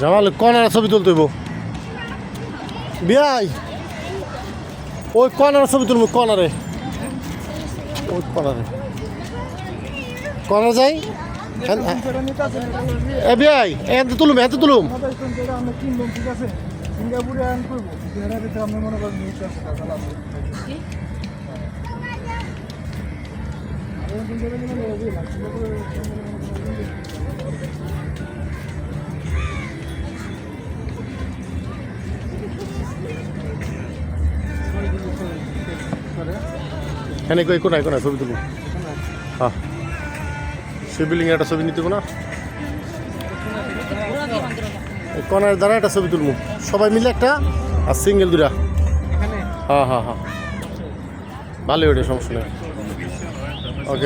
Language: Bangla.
জামাল কনার ছবি তুলতে হইব। বিয়াই, ওই কনার ছবি তুলব কনারে ওই কনারে কনার যাই। হ্যাঁ, হ্যাঁ। এ বিয়াই এতে তুলুম এতে তুলুম। সিঙ্গাপুরে আন করব মনে করেন এনে কই কোনায় কোনায় ছবি তুলুম হ্যাঁ। সে বিল্ডিং একটা ছবি নিতে না? কনার দ্বারা একটা ছবি তুলবো। সবাই মিলে একটা আর সিঙ্গেল দুটা হ্যাঁ হ্যাঁ হ্যাঁ। ভালোই ওটা সমস্যা নেই। ok.